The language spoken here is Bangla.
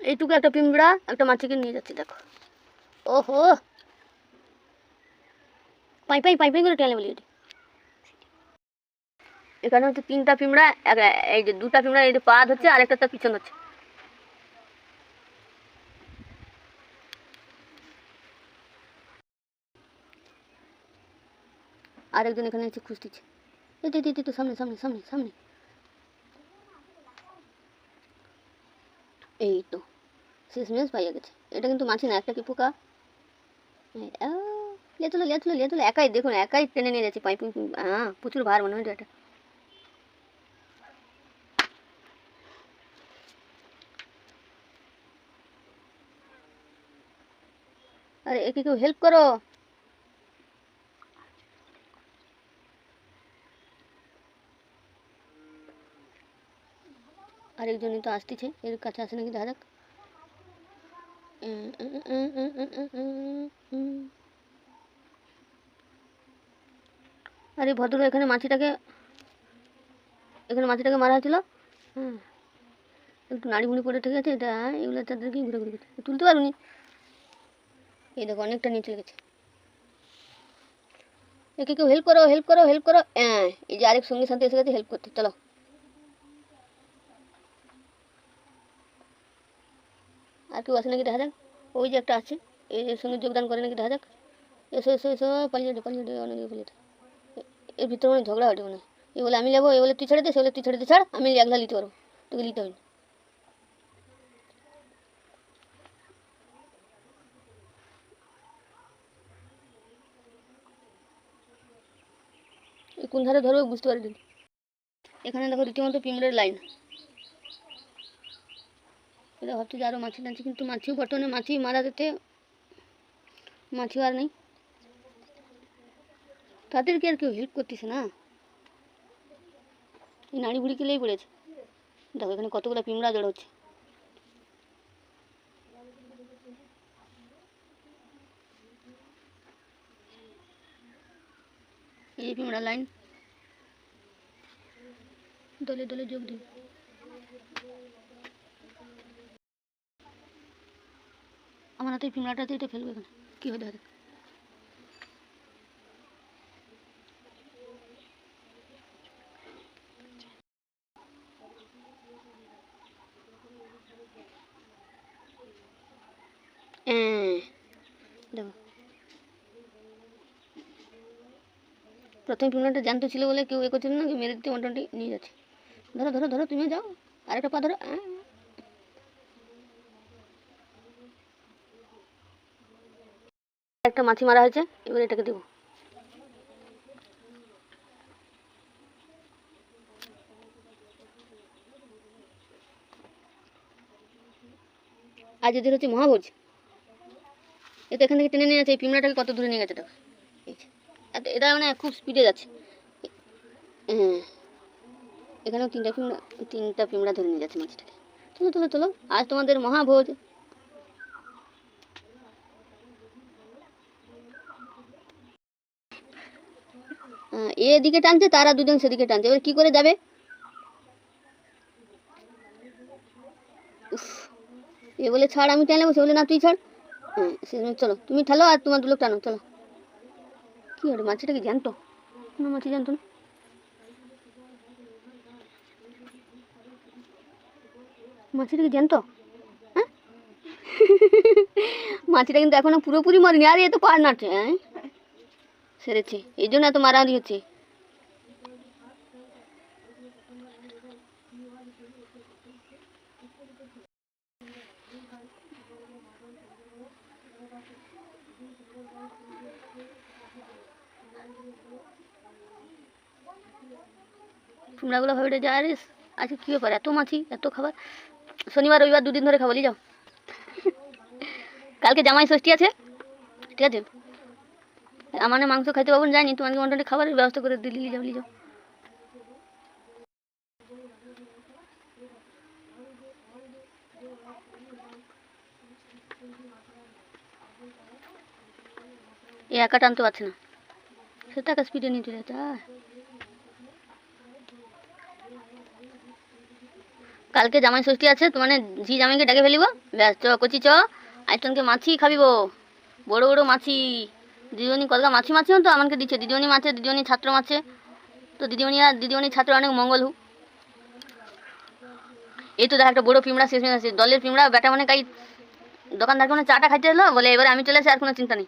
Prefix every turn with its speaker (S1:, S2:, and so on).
S1: এইটুকু একটা পিঁমড়া একটা মাছিকে নিয়ে যাচ্ছে, দেখো। ওহো! পাই পাই পাই পাই করে টেনে বলি এখানে হচ্ছে তিনটা পিঁমড়া এই যে দুটা পিঁমড়া এই যে পা ধরছে, আর একটা তার পিছন হচ্ছে আরেকজন এখানে হচ্ছে খুঁজতেছে। এই তো সামনে সামনে সামনে সামনে। এই তো, শেষমেশ পাইয়া গেছে। এটা কিন্তু মাছি না, একটা কি পোকা? লিয়ে তুলো লিয়ে একাই, দেখুন, একাই টেনে নিয়ে যাচ্ছে, পাইপ হ্যাঁ প্রচুর ভার মনে হয় এটা। আরে, একে কেউ হেল্প করো। আরেকজনই তো আসতেছে এর কাছে আসে নাকি? দেখা যাক। আরে ভদ্র এখানে মাছিটাকে এখানে মাছিটাকে মারা হয়েছিল? হ্যাঁ একটু নাড়ি মুড়ি পড়ে ঠিক আছে? এটা এগুলো তাদেরকে ঘুরে ঘুরে গেছে। তুলতে পারুনি? এই দেখো অনেকটা নিয়ে চলে গেছে একে কেউ হেল্প করো হেল্প করো হেল্প করো। হ্যাঁ এই যে আরেক সঙ্গে সাথে এসে গেছে হেল্প করতে। চলো। আর কেউ আছে নাকি দেখা যাক? ওই যে একটা আছে এর সঙ্গে যোগদান করে নাকি দেখা যাক? এসো এসো এসো, পালিয়ে যাবে পালিয়ে যাবে অনেক পালিয়ে যাবে এর ভিতরে মানে ঝগড়া হটে মনে এ বলে, আমি যাব, এ বলে, তুই ছেড়ে দে, সে বলে, তুই ছেড়ে দে, ছাড়, আমি একলা নিতে পারব। তোকে নিতে হবে। কোন ধারে ধরবে বুঝতে পারিনি। এখানে দেখো রীতিমতো পিঁমড়ের লাইন। এটা ভাবছি যে আরও মাছি টানছি, কিন্তু মাছিও বর্তমানে মাছি মারা যেতে মাছিও আর নেই। তাদেরকে আর কেউ হেল্প করতেছে না। এই নাড়ি বুড়ি কেলেই পড়েছে। দেখো, এখানে কতগুলো পিঁমড়া জড় হচ্ছে। এই পিঁমড়া লাইন। দলে দলে যোগ দিন। আমার হাতে এই পিঁমড়াটাতে এটা ফেলবে এখানে কী হয় দেখা। হ্যাঁ, দেখো। প্রথম পিঁমড়াটা জ্যান্ত ছিল বলে কেউ এ করছিল না কেউ মেরে দিতে মোটামুটি নিয়ে যাচ্ছে। ধরো ধরো ধরো তুমি যাও। আরেকটা পা ধরো আহ। একটা মাছি মারা হয়েছে, এবার এটাকে দেবো। আজ এদের হচ্ছে মহাভোজ, এ তো এখান থেকে টেনে নিয়ে যাচ্ছে, এই পিমড়াটাকে কত দূরে নিয়ে গেছে যে। এটা মানে খুব স্পিডে যাচ্ছে। হ্যাঁ এখানেও তিনটা পিমড়া তিনটা পিমড়া ধরে নিয়ে যাচ্ছে মাছটাকে। চলো চলো চলো আজ তোমাদের মহাভোজ। এদিকে টানছে, তারা দুজন সেদিকে টানছে। এবার কি করে যাবে? এ বলে ছাড়, আমি টানলে সে বলে, না, তুই ছাড়। চলো, তুমি ঠালো আর তোমার দুলোক টানো, চলো। কি হবে মাছিটা কি জানতো না মাছি জানতো না? মাছিটা কি জানতো হ্যাঁ? মাছিটা কিন্তু এখনও পুরোপুরি মরেনি, আর এ তো পার নাটে হ্যাঁ? সেরেছে এই জন্য এত মারামারি হচ্ছে। কুমড়াগুলো ভাবে যা রে, আজকে কী ব্যাপার? এত মাছি, এত খাবার। শনিবার, রবিবার দুদিন ধরে খাব যাও। কালকে জামাই ষষ্ঠী আছে। ঠিক আছে? আমার মাংস খাইতে পাবো যায়নি তোমাকে মোটামুটি খাবারের ব্যবস্থা করে দিলি যাও যাও। এ একা টানতে পারছে না। সে একা স্পিডে নিয়ে চলে যাচ্ছে কালকে জামাই ষষ্ঠী আছে, তো মানে ঝি জামাইকে ডেকে ফেলিব। ব্যাস, চ, কচি, চ। আইটনকে মাছি খাবিব। বড় বড় মাছি। দিদিমণি কলকা মাছি মাছি তো, আমাকে দিচ্ছে। দিদিমণি মাছে, দিদিমণি ছাত্র মাছে। তো দিদিমণি আর দিদিমণি ছাত্র অনেক মঙ্গল হোক এই তো দেখা একটা বড় পিমড়া শেষ হয়ে গেছে। দলের পিমড়া ব্যাটা মানে কাই দোকানদারকে মানে চাটা খাইতে এলো? বলে এবারে আমি চলে আসি আর কোনো চিন্তা নেই।